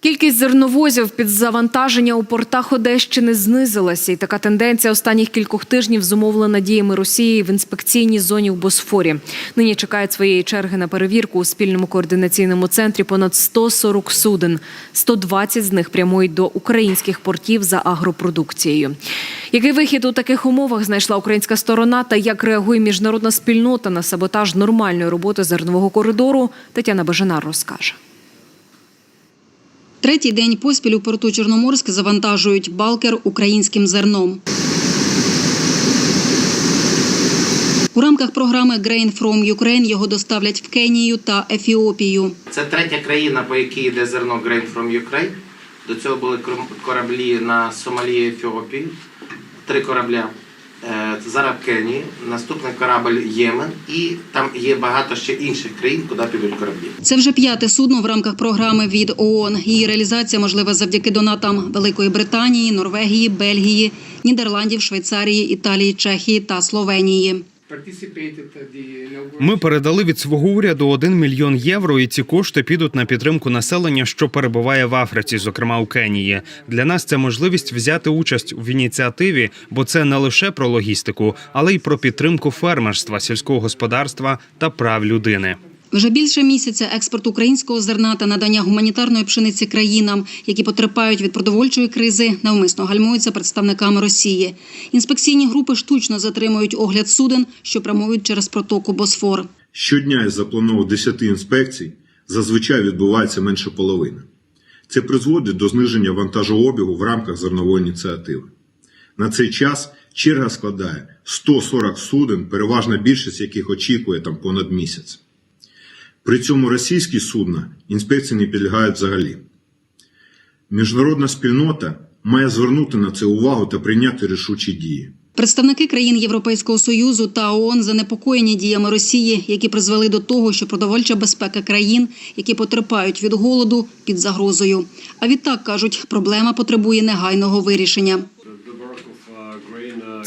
Кількість зерновозів під завантаження у портах Одещини знизилася, і така тенденція останніх кількох тижнів зумовлена діями Росії в інспекційній зоні в Босфорі. Нині чекають своєї черги на перевірку у спільному координаційному центрі понад 140 суден. 120 з них прямують до українських портів за агропродукцією. Який вихід у таких умовах знайшла українська сторона та як реагує міжнародна спільнота на саботаж нормальної роботи зернового коридору? Тетяна Бажанар розкаже. Третій день поспіль у порту Чорноморськ завантажують балкер українським зерном. У рамках програми Grain from Ukraine його доставлять в Кенію та Ефіопію. Це третя країна, по якій йде зерно Grain from Ukraine. До цього були кораблі на Сомалі і Ефіопії. Три корабля. Е, Кенії, наступний корабль Ємен, і там є багато ще інших країн, куди підуть кораблі. Це вже п'яте судно в рамках програми від ООН. Її реалізація можлива завдяки донатам Великої Британії, Норвегії, Бельгії, Нідерландів, Швейцарії, Італії, Чехії та Словенії. Ми передали від свого уряду 1 мільйон євро, і ці кошти підуть на підтримку населення, що перебуває в Африці, зокрема у Кенії. Для нас це можливість взяти участь в ініціативі, бо це не лише про логістику, але й про підтримку фермерства, сільського господарства та прав людини. Вже більше місяця експорт українського зерна та надання гуманітарної пшениці країнам, які потерпають від продовольчої кризи, навмисно гальмуються представниками Росії. Інспекційні групи штучно затримують огляд суден, що прямують через протоку Босфор. Щодня із запланованих 10 інспекцій зазвичай відбувається менше половини. Це призводить до зниження вантажообігу в рамках зернової ініціативи. На цей час черга складає 140 суден, переважна більшість яких очікує там понад місяць. При цьому російські судна інспекції не підлягають взагалі. Міжнародна спільнота має звернути на це увагу та прийняти рішучі дії. Представники країн Європейського союзу та ООН занепокоєні діями Росії, які призвели до того, що продовольча безпека країн, які потерпають від голоду, під загрозою. А відтак кажуть, проблема потребує негайного вирішення.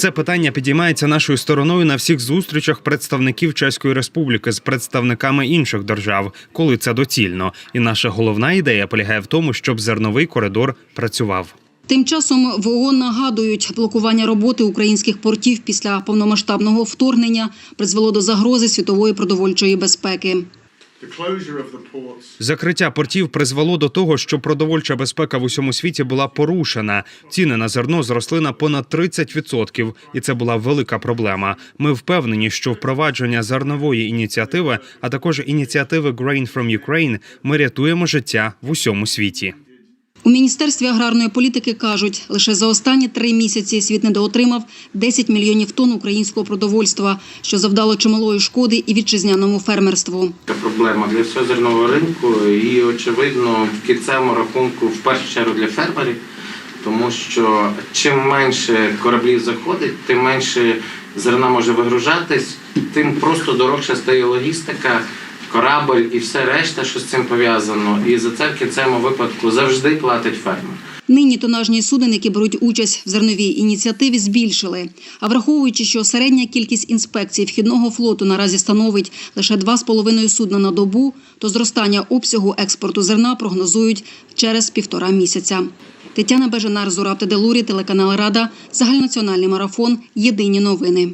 Це питання підіймається нашою стороною на всіх зустрічах представників Чеської республіки з представниками інших держав, коли це доцільно. І наша головна ідея полягає в тому, щоб зерновий коридор працював. Тим часом в ООН нагадують, блокування роботи українських портів після повномасштабного вторгнення призвело до загрози світової продовольчої безпеки. Закриття портів призвело до того, що продовольча безпека в усьому світі була порушена. Ціни на зерно зросли на понад 30%, і це була велика проблема. Ми впевнені, що впровадження зернової ініціативи, а також ініціативи Grain from Ukraine, ми рятуємо життя в усьому світі. У міністерстві аграрної політики кажуть, лише за останні три місяці світ недоотримав 10 мільйонів тонн українського продовольства, що завдало чималої шкоди і вітчизняному фермерству. Це проблема для всього зернового ринку і, очевидно, в кінцевому рахунку в першу чергу для фермерів, тому що чим менше кораблів заходить, тим менше зерна може вигружатись, тим просто дорожча стає логістика, корабль і все решта, що з цим пов'язано. І за це в кінцевому випадку завжди платить фермер. Нині тонажні суден, які беруть участь в зерновій ініціативі, збільшили. А враховуючи, що середня кількість інспекцій вхідного флоту наразі становить лише 2,5 судна на добу, то зростання обсягу експорту зерна прогнозують через півтора місяця. Тетяна Бежанар, Зураб Теделурі, телеканал Рада, загальнонаціональний марафон. Єдині новини.